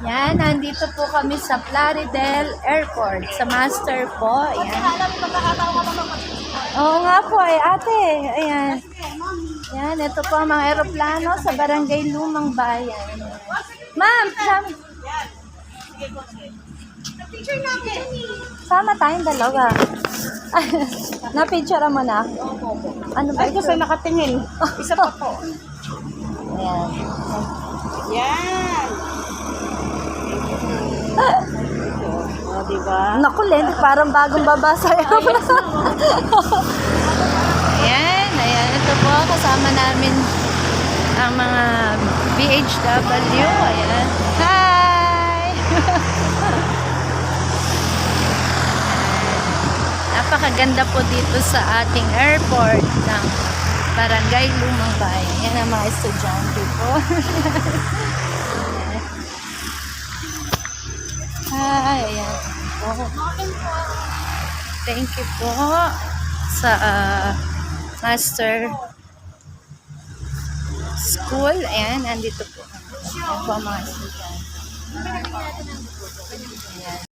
Yan, nandito po kami sa Plaridel Airport, sa Master po. Ayan. Oo nga po ay ate. Ayan. Yan, ito po ang mga aeroplano sa Barangay Lumang Bayan. Ma'am, sama, sama tayong dalawa. Na-picture mo na? Ano ba Ay, gusto nakatingin. Isa pa po. Ayan. Yan. O, oh, diba? Naku, Lenny, parang bagong babasa yun. ayan, ayan. Ito po, kasama namin ang mga BHW. Ayan. Hi! Napakaganda po dito sa ating airport ng Barangay Lumang Bayan. Yan ang mga estudyante po. Thank you po sa ah, Master School. Ayan, nandito po. Ayan po ang mga estudyante. Ayan.